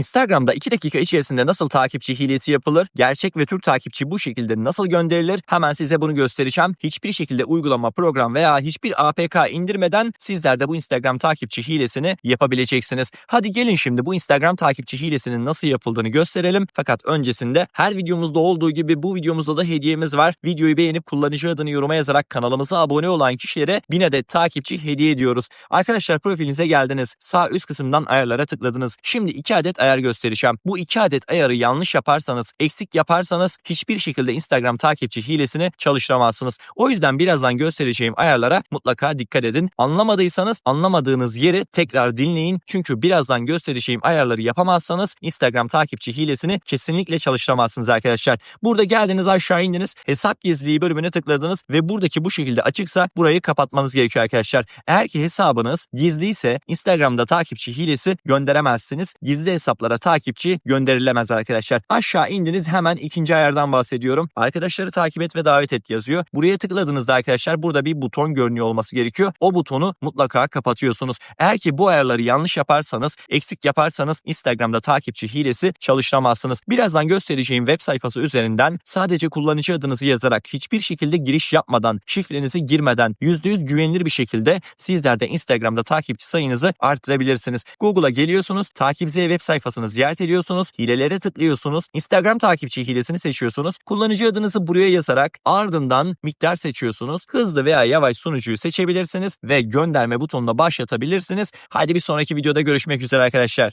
Instagram'da 2 dakika içerisinde nasıl takipçi hilesi yapılır? Gerçek ve Türk takipçi bu şekilde nasıl gönderilir? Hemen size bunu göstereceğim. Hiçbir şekilde uygulama, program veya hiçbir APK indirmeden sizler de bu Instagram takipçi hilesini yapabileceksiniz. Hadi gelin şimdi bu Instagram takipçi hilesinin nasıl yapıldığını gösterelim. Fakat öncesinde her videomuzda olduğu gibi bu videomuzda da hediyemiz var. Videoyu beğenip kullanıcı adını yoruma yazarak kanalımıza abone olan kişilere 1000 adet takipçi hediye ediyoruz. Arkadaşlar profilinize geldiniz. Sağ üst kısımdan ayarlara tıkladınız. Şimdi 2 adet ayar göstereceğim. Bu 2 adet ayarı yanlış yaparsanız, eksik yaparsanız hiçbir şekilde Instagram takipçi hilesini çalıştıramazsınız. O yüzden birazdan göstereceğim ayarlara mutlaka dikkat edin. Anlamadıysanız anlamadığınız yeri tekrar dinleyin. Çünkü birazdan göstereceğim ayarları yapamazsanız Instagram takipçi hilesini kesinlikle çalıştıramazsınız arkadaşlar. Burada geldiniz aşağı indiniz. Hesap gizliliği bölümüne tıkladınız ve buradaki bu şekilde açıksa burayı kapatmanız gerekiyor arkadaşlar. Eğer ki hesabınız gizliyse Instagram'da takipçi hilesi gönderemezsiniz. Gizli hesaplara takipçi gönderilemez arkadaşlar. Aşağı indiniz hemen ikinci ayardan bahsediyorum. Arkadaşları takip et ve davet et yazıyor. Buraya tıkladığınızda arkadaşlar burada bir buton görünüyor olması gerekiyor. O butonu mutlaka kapatıyorsunuz. Eğer ki bu ayarları yanlış yaparsanız, eksik yaparsanız Instagram'da takipçi hilesi çalıştıramazsınız. Birazdan göstereceğim web sayfası üzerinden sadece kullanıcı adınızı yazarak hiçbir şekilde giriş yapmadan, şifrenizi girmeden %100 güvenilir bir şekilde sizler de Instagram'da takipçi sayınızı arttırabilirsiniz. Google'a geliyorsunuz, takipçi web sayfasını ziyaret ediyorsunuz, hilelere tıklıyorsunuz, Instagram takipçi hilesini seçiyorsunuz, kullanıcı adınızı buraya yazarak ardından miktar seçiyorsunuz. Hızlı veya yavaş sunucuyu seçebilirsiniz ve gönderme butonuna başlatabilirsiniz. Haydi bir sonraki videoda görüşmek üzere arkadaşlar.